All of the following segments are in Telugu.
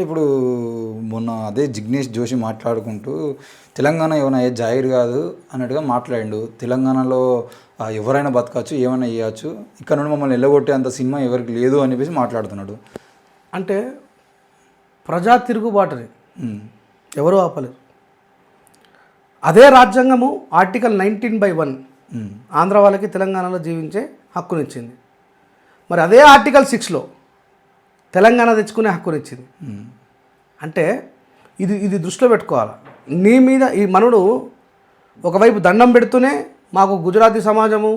అంటే ఇప్పుడు మొన్న అదే జిగ్నేష్ జోషి మాట్లాడుకుంటూ తెలంగాణ ఏమైనా ఏ జాయిర్ కాదు అన్నట్టుగా మాట్లాడిండు. తెలంగాణలో ఎవరైనా బతకచ్చు ఏమైనా చేయవచ్చు ఇక్కడ నుండి మమ్మల్ని వెళ్ళగొట్టే అంత సినిమా ఎవరికి లేదు అని చెప్పేసి మాట్లాడుతున్నాడు. అంటే ప్రజా తిరుగుబాటుని ఎవరు ఆపలేరు. అదే రాజ్యాంగము article nineteen by one Andhra వాళ్ళకి తెలంగాణలో జీవించే హక్కునిచ్చింది. మరి అదే ఆర్టికల్ సిక్స్లో తెలంగాణ తెచ్చుకునే హక్కునిచ్చింది అంటే ఇది ఇది దృష్టిలో పెట్టుకోవాలి. నీ మీద ఈ మనుడు ఒకవైపు దండం పెడుతూనే మాకు గుజరాతీ సమాజము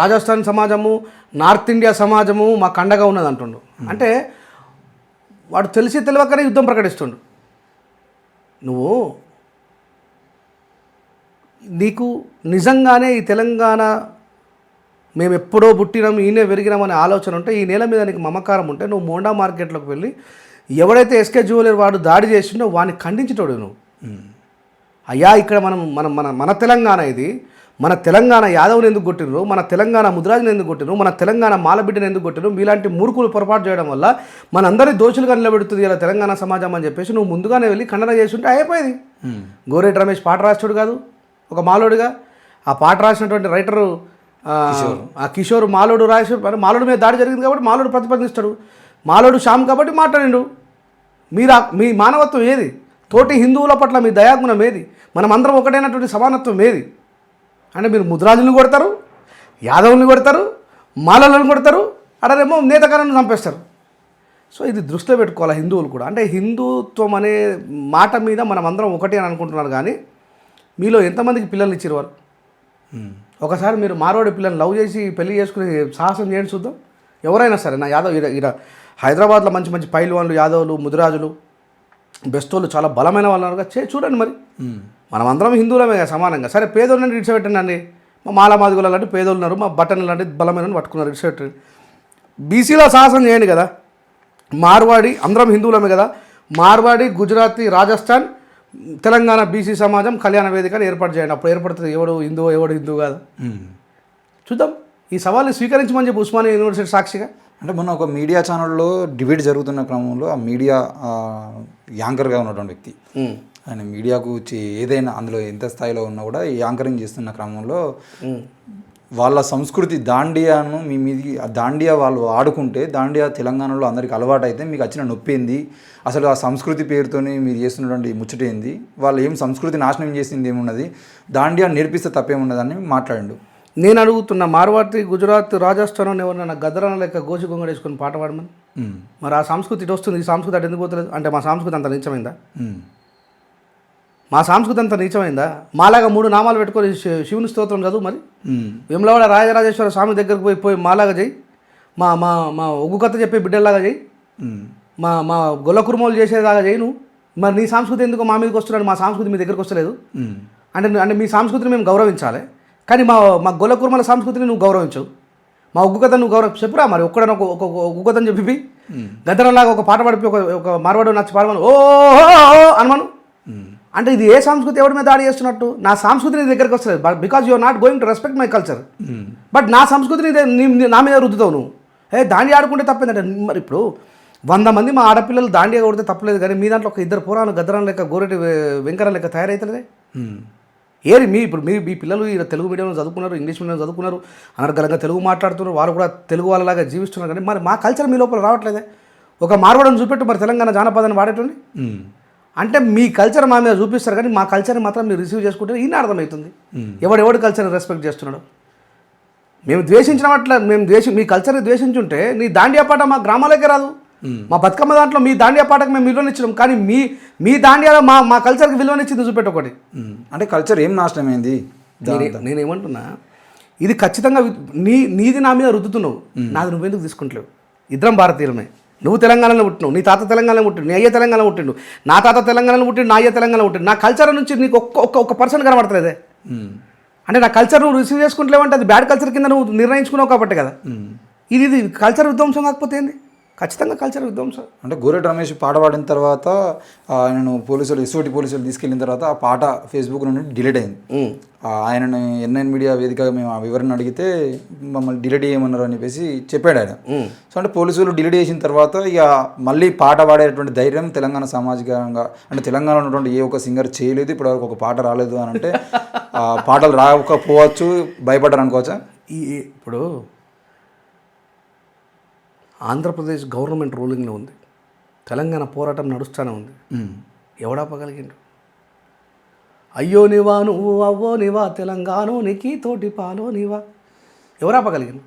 రాజస్థాన్ సమాజము నార్త్ ఇండియా సమాజము మాకు అండగా ఉన్నది అంటుండు. అంటే వాడు తెలిసి తెలియకనే యుద్ధం ప్రకటిస్తుండు. నువ్వు నీకు నిజంగానే ఈ తెలంగాణ మేము ఎప్పుడో పుట్టినాం ఈయనే పెరిగినాం అనే ఆలోచన ఉంటే ఈ నేల మీద నీకు మమకారం ఉంటే నువ్వు మోండా మార్కెట్లోకి వెళ్ళి ఎవడైతే ఎస్కే జ్యువెలర్ వాడు దాడి చేసిండో వాడిని ఖండించేటోడు నువ్వు. అయ్యా ఇక్కడ మనం మనం మన మన తెలంగాణ ఇది. మన తెలంగాణ యాదవ్ని ఎందుకు కొట్టినరు మన తెలంగాణ ముద్రాజుని ఎందుకు కొట్టినరు మన తెలంగాణ మాలబిడ్డని ఎందుకు కొట్టినరు మీలాంటి మూర్ఖులు పొరపాటు చేయడం వల్ల మనందరి దోషులుగా నిలబెడుతుంది ఇలా తెలంగాణ సమాజం అని చెప్పేసి నువ్వు ముందుగానే వెళ్ళి ఖండన చేస్తుంటే అయిపోయింది. గోరేటి రమేష్ పాట రాస్తుడు కాదు ఒక మాలోడుగా. ఆ పాట రాసినటువంటి రైటరు ఆ, కిషోర్. మాలోడు మరి మాలోడు మీద దాడి జరిగింది కాబట్టి మాలోడు ప్రతిపాదిస్తాడు. మాలోడు శ్యామ్ కాబట్టి మాట్లాడిండు. మీరు మీ మానవత్వం ఏది? తోటి హిందువుల పట్ల మీ దయాగుణం ఏది? మనం అందరం ఒకటైనటువంటి సమానత్వం ఏది? అంటే మీరు ముద్రాజుల్ని కొడతారు యాదవుల్ని కొడతారు మాలలను కొడతారు అడరేమో నేతకాలను చంపేస్తారు. సో ఇది దృష్టిలో పెట్టుకోవాలి హిందువులు కూడా? అంటే హిందుత్వం అనే మాట మీద మనం అందరం ఒకటే అని అనుకుంటున్నారు కానీ మీలో ఎంతమందికి పిల్లల్ని ఇచ్చారు వారు? ఒకసారి మీరు మారోడి పిల్లల్ని లవ్ చేసి పెళ్ళి చేసుకుని సాహసం చేయండి చూద్దాం. ఎవరైనా సరే నా యాదవ్ ఈడ హైదరాబాద్లో మంచి మంచి పైల్వాన్లు యాదవులు ముదిరాజులు బెస్తోళ్ళు చాలా బలమైన వాళ్ళు కదా. చే చూడండి మరి. మనం అందరం హిందువులమే కదా సమానంగా. సరే పేదోళ్ళని ఇడిచిపెట్టండి మా మాల మాదిగుల లాంటి పేదోళ్ళు ఉన్నారు మా బట్టన్ లాంటి బలమైన పట్టుకున్నారు ఇడిచిపెట్టండి. బీసీలో సాహసం చేయండి కదా. మార్వాడి అందరం హిందువులమే కదా. మార్వాడి గుజరాతీ రాజస్థాన్ తెలంగాణ బీసీ సమాజం కళ్యాణ వేదికను ఏర్పాటు చేయండి. అప్పుడు ఏర్పడుతుంది ఎవడు హిందువు ఎవడు హిందువు కాదు. చూద్దాం. ఈ సవాల్ని స్వీకరించమని చెప్పి ఉస్మానియా యూనివర్సిటీ సాక్షిగా. అంటే మొన్న ఒక మీడియా ఛానల్లో డిబేట్ జరుగుతున్న క్రమంలో ఆ మీడియా యాంకర్గా ఉన్నటువంటి వ్యక్తి. ఆయన మీడియాకు వచ్చి ఏదైనా అందులో ఎంత స్థాయిలో ఉన్నా కూడా ఈ యాంకరింగ్ చేస్తున్న క్రమంలో వాళ్ళ సంస్కృతి దాండియాను మీ మీది ఆ దాండియా వాళ్ళు ఆడుకుంటే దాండియా తెలంగాణలో అందరికి అలవాటు అయితే మీకు వచ్చిన నొప్పి ఏంది? అసలు ఆ సంస్కృతి పేరుతోని మీరు చేస్తున్నటువంటి ముచ్చట ఏంది? వాళ్ళు ఏం సంస్కృతి నాశనం చేసింది ఏమున్నది? దాండియా నేర్పిస్తే తప్పేమున్నదని మాట్లాడిండు. నేను అడుగుతున్న మార్వాడి గుజరాత్ రాజస్థాన్ ఎవరైనా గదరన లెక్క గోసి గొంగడేసుకొని పాట పాడమని? మరి ఆ సంస్కృతి ఇటు వస్తుంది ఈ సంస్కృతి అటు ఎందుకు పోతలేదు? అంటే మా సంస్కృతి అంత ఉమ్, మా సంస్కృతి అంత నీచమైందా? మాలాగా మూడు నామాలు పెట్టుకొని శివుని స్తోత్రం చదువు మరి? విమలవాడ రాజరాజేశ్వర స్వామి దగ్గరకు పోయి పోయి మాలాగా చేయి. మా మా మా ఒగ్గు కథ చెప్పే బిడ్డల్లాగా చేయి. మా మా గొల్ల కురుమోలు చేసేలాగా చేయి నువ్వు. మరి నీ సంస్కృతి ఎందుకు మా మీదకి వస్తున్నాడు? మా సంస్కృతి మీ దగ్గరకు వస్తలేదు. అంటే అంటే మీ సంస్కృతిని మేము గౌరవించాలి. కానీ మా మా గొల్ల కుర్మల సంస్కృతిని నువ్వు గౌరవించవు మా ఉగ్గు కథ నువ్వు గౌరవ చెప్పురా మరి? ఒక్కడని ఒక ఉగ్గు కథని చెప్పి గద్దరంలాగా ఒక పాట పడిపి ఒక ఒక మార్వాడు నచ్చి పాడమను. ఓ అనమను. అంటే ఇది ఏ సంస్కృతి ఎవరి మీద దాడి చేస్తున్నట్టు? నా సంస్కృతి నీ దగ్గరకు వస్తలేదు. But because you are not going to respect my culture. But నా సంస్కృతిని నీ- మీద రుద్దుతావు నువ్వు. ఏ దాండి ఆడుకుంటే తప్పేందంటే మరి ఇప్పుడు వంద మంది మా ఆడపిల్లలు దాండియా కొడితే తప్పలేదు కానీ మీ దాంట్లో ఒక ఇద్దరు పురాణాలు గద్దరం లెక్క గోరెటి వెంకరం లెక్క తయారవుతలేదే ఉమ్. ఏరి మీ ఇప్పుడు మీ మీ పిల్లలు ఈ తెలుగు మీడియంలో చదువుకున్నారు ఇంగ్లీష్ మీడియం చదువుకున్నారు అనర్గలంగా తెలుగు మాట్లాడుతున్నారు వాళ్ళు కూడా తెలుగు వాళ్ళలాగా జీవిస్తున్నారు కానీ మరి మా కల్చర్ మీ లోపల రావట్లేదే? ఒక మార్వడం చూపెట్టు మరి తెలంగాణ జానపదాన్ని వాడేటండి ఉమ్. అంటే మీ కల్చర్ మా మీద చూపిస్తారు కానీ మా కల్చర్ని మాత్రం మీరు రిసీవ్ చేసుకుంటే ఈయన అర్థమవుతుంది. ఎవడు ఎవడు కల్చర్ని రెస్పెక్ట్ చేస్తున్నాడు? మేము ద్వేషించిన అట్లా మేము ద్వేషి మీ కల్చర్ని ద్వేషించుంటే నీ దాండియా పాట మా గ్రామాలకే రాదు. మా బతుకమ్మ దాంట్లో మీ దాండియా పాటకు మేము విలువనిచ్చినాం కానీ మీ మీ దాండియాలో మా మా కల్చర్కి విలువనిచ్చింది చూపెట్టు ఒకటి. ఉమ్. అంటే కల్చర్ ఏం నాశనమైంది? నేనే నేనేమంటున్నా ఇది ఖచ్చితంగా నీ నీది నా మీద రుద్దుతున్నావు. నాది నువ్వెందుకు తీసుకుంటలేవు? ఇద్దరం భారతీయులమే. నువ్వు తెలంగాణలో పుట్టినావు నీ తాత తెలంగాణలో పుట్టిండు నీ అయ్య తెలంగాణలో పుట్టిండు నా తాత తెలంగాణలో పుట్టిండు నా అయ్య తెలంగాణలో పుట్టిండు నా కల్చర్ నుంచి నీకు ఒక్క ఒక్క ఒక్క పర్సెంట్ కనబడతలేదే. అంటే నా కల్చర్ నువ్వు రిసీవ్ చేసుకుంటలేవంటే అది బ్యాడ్ కల్చర్ కింద నువ్వు నిర్ణయించుకున్నావు కాబట్టి కదా. ఇది ఇది కల్చర్ విధ్వంసం కాకపోతే ఏంది ఖచ్చితంగా కల్చర్ విధ్వంసం అంటే గోరెట్ రమేష్ పాట పాడిన తర్వాత ఆయనను పోలీసులు ఎస్ఓటి పోలీసులు తీసుకెళ్ళిన తర్వాత ఆ పాట ఫేస్బుక్ నుండి డిలీట్ అయింది. ఆ, ఆయనను ఎన్ఎన్ మీడియా వేదికగా మేము ఆ వివరణ అడిగితే మమ్మల్ని డిలీట్ చేయమన్నారు అని చెప్పేసి చెప్పాడు ఆయన. సో అంటే పోలీసులు డిలీట్ చేసిన తర్వాత ఇక మళ్ళీ పాట పాడేటువంటి ధైర్యం తెలంగాణ సామాజికంగా అంటే తెలంగాణలో ఉన్నటువంటి ఏ ఒక్క సింగర్ చేయలేదు ఇప్పటివరకు ఒక పాట రాలేదు అని అంటే ఆ పాటలు రాకపోవచ్చు భయపడ్డారు అనుకోవచ్చా? ఈ ఇప్పుడు ఆంధ్రప్రదేశ్ గవర్నమెంట్ రూలింగ్లో ఉంది. తెలంగాణ పోరాటం నడుస్తూనే ఉంది. ఎవడాపగలిగిండు అయ్యో నివా నువ్వు అవ్వో నివా తెలంగాణ నీకి తోటి పాలో నివా? ఎవరాపగలిగిండు.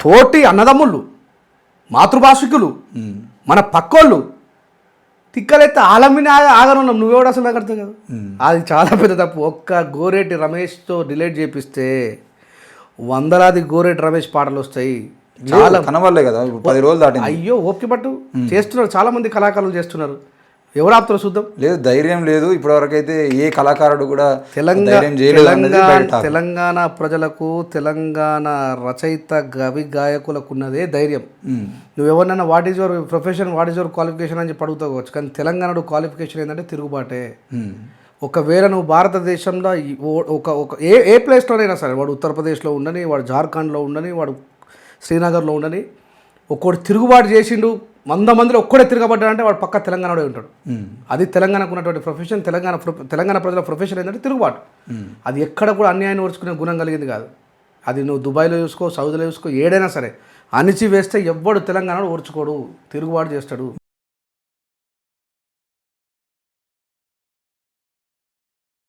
తోటి అన్నదమ్ముళ్ళు మాతృభాషికులు. మన పక్కోళ్ళు తిక్కలెత్తే ఆలమ్మిని ఆగనున్నాం. నువ్వెవడు అసలు నాకు అర్థం కాదు అది చాలా పెద్ద తప్పు. ఒక్క గోరేటి రమేష్తో డిలేట్ చేపిస్తే వందలాది గోరేటి రమేష్ పాటలు వస్తాయి. చాలా కనవల్లే కదా పది రోజులు దాటింది. అయ్యో ఓపిక పట్టు. చేస్తున్నారు చాలా మంది కళాకారులు చేస్తున్నారు. ఎవరు ఆపుతారో చూద్దాం. లేదు ధైర్యం లేదు ఇప్పటివరకు అయితే ఏ కళాకారుడు కూడా తెలంగాణ తెలంగాణ. తెలంగాణ ప్రజలకు తెలంగాణ రచయిత కవి గాయకులకు ఉన్నదే ధైర్యం. నువ్వెవరన్నా what is your profession what is your qualification అని చెప్పి అడుగుతావచ్చు కానీ తెలంగాణలో క్వాలిఫికేషన్ ఏంటంటే తిరుగుబాటే. ఒకవేళ నువ్వు భారతదేశంలో ఒక ఒక ఏ ఏ ప్లేస్లోనైనా సరే వాడు ఉత్తరప్రదేశ్లో ఉండని వాడు జార్ఖండ్లో ఉండని వాడు శ్రీనగర్లో ఉండని ఒక్కోటి తిరుగుబాటు చేసిండు వంద మందిలో ఒక్కడే తిరగబడ్డాడంటే వాడు పక్క తెలంగాణలో ఉంటాడు. అది తెలంగాణకు ఉన్నటువంటి ప్రొఫెషన్ తెలంగాణ తెలంగాణ ప్రజల ప్రొఫెషన్ ఏంటంటే తిరుగుబాటు. అది ఎక్కడ కూడా అన్యాయాన్ని ఓర్చుకునే గుణం కలిగింది కాదు. అది నువ్వు దుబాయ్లో చూసుకో సౌదీలో చూసుకో ఏడైనా సరే అణిచి వేస్తే ఎవ్వడు తెలంగాణలో ఓర్చుకోడు తిరుగుబాటు చేస్తాడు.